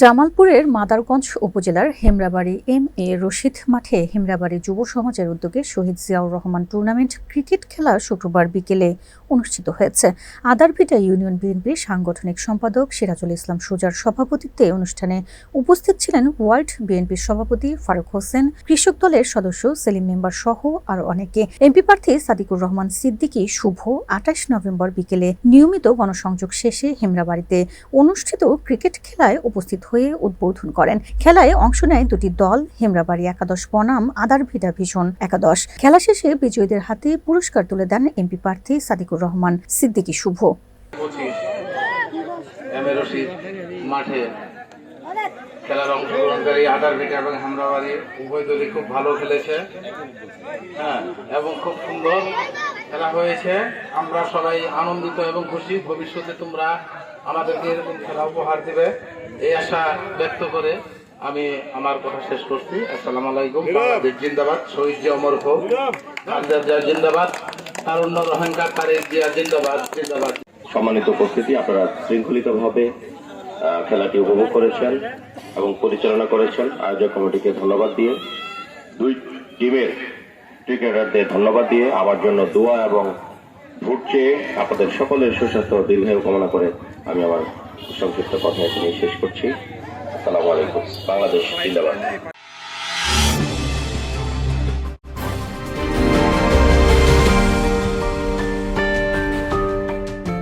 জামালপুরের মাদারগঞ্জ উপজেলার হেমরাবাড়ি M A Rashid মাঠে হেমরাবাড়ি যুব সমাজের উদ্যোগে শহীদ জিয়াউর রহমান টুর্নামেন্ট ক্রিকেট খেলা শুক্রবার বিকেলে অনুষ্ঠিত হয়েছে। আদারভিটা ইউনিয়ন বিএনপির সাংগঠনিক সম্পাদক সিরাজুল ইসলাম সুজার সভাপতিত্বে অনুষ্ঠানে উপস্থিত ছিলেন ওয়ার্ল্ড বিএনপির সভাপতি ফারুক হোসেন, কৃষক দলের সদস্য সেলিম মেম্বার সহ আরও অনেকে। এমপি প্রার্থী সাদিকুর রহমান সিদ্দিকী শুভ আঠাশ নভেম্বর বিকেলে নিয়মিত গণসংযোগ শেষে হেমরাবাড়িতে অনুষ্ঠিত ক্রিকেট খেলায় উপস্থিত হয়ে উদ্বোধন করেন। খেলায় অংশ নেয় দুটি দল, হেমরাবাড়ি একাদশ বনাম আদারভিটা ভীষণ একাদশ। খেলা শেষে বিজয়ীদের হাতে পুরস্কার তুলে দেন এমপি প্রার্থী সাদিকুর রহমান। সিদ্দিকী শুভ। খেলার অংশগ্রহণকারী আটার ভিটা এবং হামরাবাড়ি উভয় দলই খুব ভালো খেলেছে। হ্যাঁ এবং খুব সুন্দর খেলা হয়েছে। আমরা সবাই আনন্দিত এবং খুশি। ভবিষ্যতে তোমরা আমাদেরকে এরকম খেলা উপহার দিবে। এই আশা ব্যক্ত করে আমি আমার কথা শেষ করছি। আসসালাম আলাইকুম। বাংলাদেশ জিন্দাবাদ। শহীদ জিয়া অমর হোক। জিন্দাবাদ। তারুণ্য রোহিঙ্গা তারেক জিয়া জিন্দাবাদ। জিন্দাবাদ। সম্মানিত উপস্থিতি আপনারা শৃঙ্খলিতভাবে খেলাটি উপভোগ করেছেন এবং পরিচালনা করেছেন। আয়োজক কমিটিকে ধন্যবাদ দিয়ে দুই টিমের ক্রিকেটারদের ধন্যবাদ দিয়ে আমার জন্য দোয়া এবং ভোট চেয়ে আপনাদের সকলের সুস্বাস্থ্য দীর্ঘায়ু কামনা করে আমি আমার সংক্ষিপ্ত কথা এখানে শেষ করছি। আসসালামু আলাইকুম। বাংলাদেশ জিন্দাবাদ।